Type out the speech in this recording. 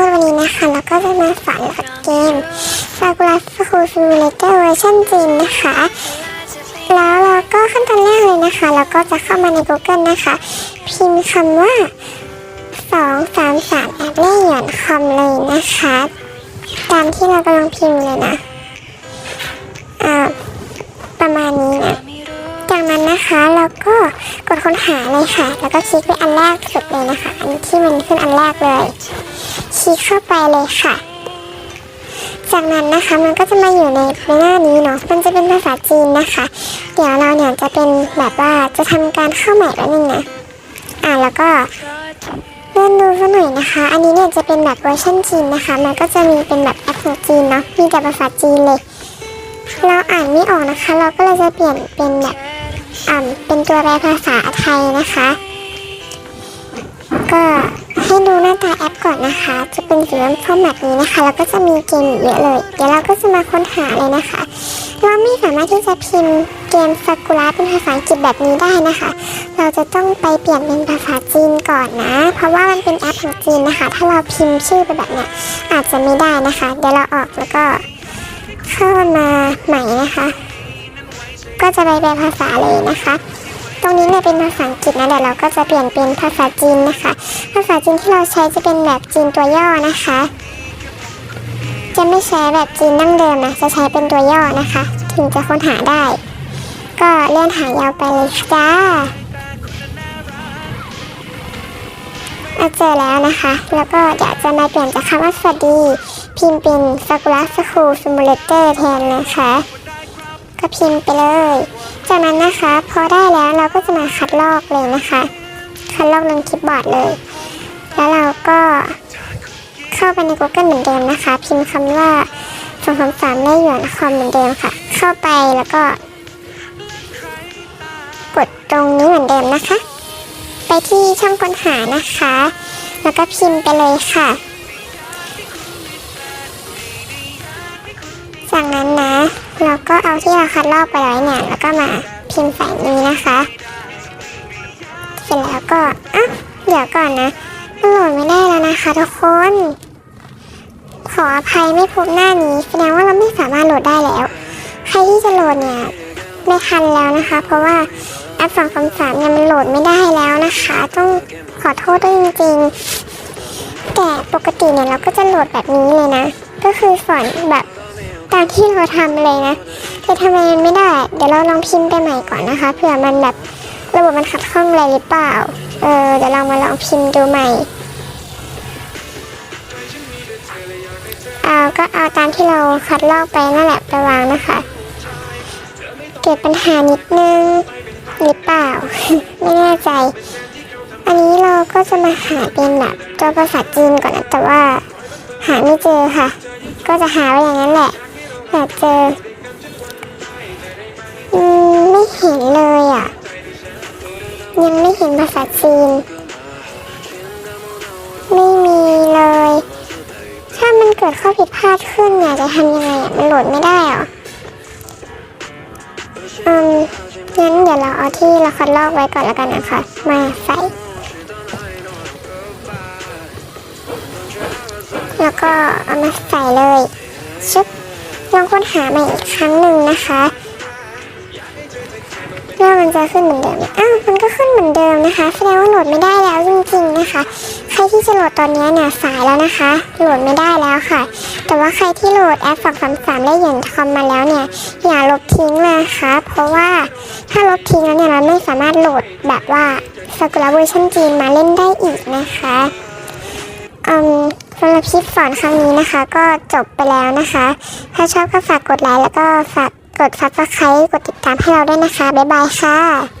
คนวันนี้นะคะเราก็จะมาสอนหลดเกม s a k u r a School Simulator เวอร์ชันจีนนะคะ แล้วเราก็ขั้นตอนแรกเลยนะคะ เราก็จะเข้ามาใน Google นะคะ พิมพ์คำว่า 2 3 3แอปเล่หยวนคอมเลยนะคะ ตามที่เรากำลังพิมพ์เลยนะอ่าประมาณนี้นะจากนั้นนะคะเราก็กดค้นหาเลยค่ะ แล้วก็คลิกไปอันแรกสุดเลยนะคะ อันที่มันขึ้นอันแรกเลย คลิกเข้าไปเลยค่ะ จากนั้นนะคะมันก็จะมาอยู่ในในหน้านี้เนาะมันจะเป็นภาษาจีนนะคะ เดี๋ยวเราเนี่ยจะเป็นแบบว่าจะทำการเข้าใหม่แล้วนึงนะอ่าแล้วก็เลื่อนดูสักหน่อยนะคะ อันนี้เนี่ยจะเป็นแบบเวอร์ชันจีนนะคะ มันก็จะมีเป็นแบบแอปของจีนเนาะมีแต่ภาษาจีนเลยเราอ่านไม่ออกนะคะ เราก็เลยจะเปลี่ยนเป็นแบบอ่าเป็นตัวแปลภาษาไทยนะคะ ก็ ให้ดูหน้าตาแอปก่อนนะคะ จะเป็นสีส้มแบบนี้นะคะ แล้วก็จะมีเกมเยอะเลย เดี๋ยวเราก็จะมาค้นหาเลยนะคะ เราไม่สามารถที่จะพิมพ์เกมซากุระเป็นภาษาอังกฤษแบบนี้ได้นะคะ เราจะต้องไปเปลี่ยนเป็นภาษาจีนก่อนนะ เพราะว่ามันเป็นแอปของจีนนะคะ ถ้าเราพิมพ์ชื่อไปแบบเนี้ยอาจจะไม่ได้นะคะ เดี๋ยวเราออกแล้วก็เข้ามาใหม่นะคะ ก็จะไปแปลภาษาเลยนะคะ ตรงนี้เนี่ยเป็นภาษาอังกฤษนะเดี๋ยวเราก็จะเปลี่ยนเป็นภาษาจีนนะคะ ภาษาจีนที่เราใช้จะเป็นแบบจีนตัวย่อนะคะ จะไม่ใช้แบบจีนดั้งเดิมนะจะใช้เป็นตัวย่อนะคะ ถึงจะค้นหาได้ ก็เลื่อนหายาวไปเลยจ้าเจอแล้วนะคะ แล้วก็เดี๋ยวจะมาเปลี่ยนจากคำว่าสวัสดี พิมพ์เป็น Sakura School Simulator แทนนะคะ ก็พิมพ์ไปเลย จากนั้นนะคะ พอได้แล้วเราก็จะมาคัดลอกเลยนะคะ คัดลอกลงคลิปบอร์ดเลย แล้วเราก็เข้าไปใน Google เหมือนเดิมนะคะ พิมพ์คำว่าสองสามสามได้หยวนคอมเหมือนเดิมค่ะ เข้าไปแล้วก็ กดตรงนี้เหมือนเดิมนะคะ ไปที่ช่องค้นหานะคะ แล้วก็พิมพ์ไปเลยค่ะจากนั้นนะ เราก็เอาที่เราคัดลอกไปไว้เนี่ยแล้วก็มาพิมพ์ใส่นี้นะคะ เสร็จแล้วก็อะเดี๋ยวก่อนนะมันโหลดไม่ได้แล้วนะคะ ทุกคน ขออภัยไม่พบหน้านี้แสดงว่าเราไม่สามารถโหลดได้แล้ว ใครที่จะโหลดเนี่ยไม่ทันแล้วนะคะ เพราะว่าแอปสองคำสามเนี่ยมันโหลดไม่ได้แล้วนะคะ ต้องขอโทษด้วยจริงๆแต่ปกติเนี่ยเราก็จะโหลดแบบนี้เลยนะ ก็คือสอนแบบามที่เราทำเลยนะแต่ทำไมมันไม่ได้ เดี๋ยวเราลองพิมพ์ไปใหม่ก่อนนะคะเผื่อมันแบบระบบมันขัดข้องอะไรหรือเปล่า เออเดี๋ยวเรามาลองพิมพ์ดูใหม่ เอาก็เอาตามที่เราคัดลอกไปนั่นแหละไปวางนะคะ เกิดปัญหานิดนึงหรือเปล่า ไม่แน่ใจ อันนี้เราก็จะมาหาเป็นแบบตัวภาษาจีนก่อนนะแต่ว่า หาไม่เจอค่ะ ก็จะหาไว้อย่างนั้นแหละ หาเจออืมไม่เห็นเลยอะ ยังไม่เห็นภาษาจีน ไม่มีเลย ถ้ามันเกิดข้อผิดพลาดขึ้นเนี่ยจะทำยังไงอะ มันโหลดไม่ได้เหรออืมงั้นเดี๋ยวเราเอาที่เราคัดลอกไว้ก่อนแล้วกันนะคะ มาใส่ แล้วก็เอามาใส่าใหม่อีกครั้งหนึ่งนะคะว่ามันจะขึ้นเหมือนเดิมอ้าวมันก็ขึ้นเหมือนเดิมนะคะแสดงว่าโหลดไม่ได้แล้วจริงๆนะคะ ใครที่จะโหลดตอนนี้เนี่ยสายแล้วนะคะ โหลดไม่ได้แล้วค่ะ แต่ว่าใครที่โหลดแอปสองสามสามได้เหยียญทอมมาแล้วเนี่ยอย่าลบทิ้งนะคะเพราะว่าถ้าลบทิ้งแล้วเนี่ยเราไม่สามารถโหลดแบบว่าสกุลเวอร์ชันจีนมาเล่นได้อีกนะคะอืม สำหรับคลิปสอนครั้งนี้นะคะ ก็จบไปแล้วนะคะ ถ้าชอบก็ฝากกดไลค์แล้วก็ฝากกดซับสไครต์กดติดตามให้เราด้วยนะคะ บ๊ายบายค่ะ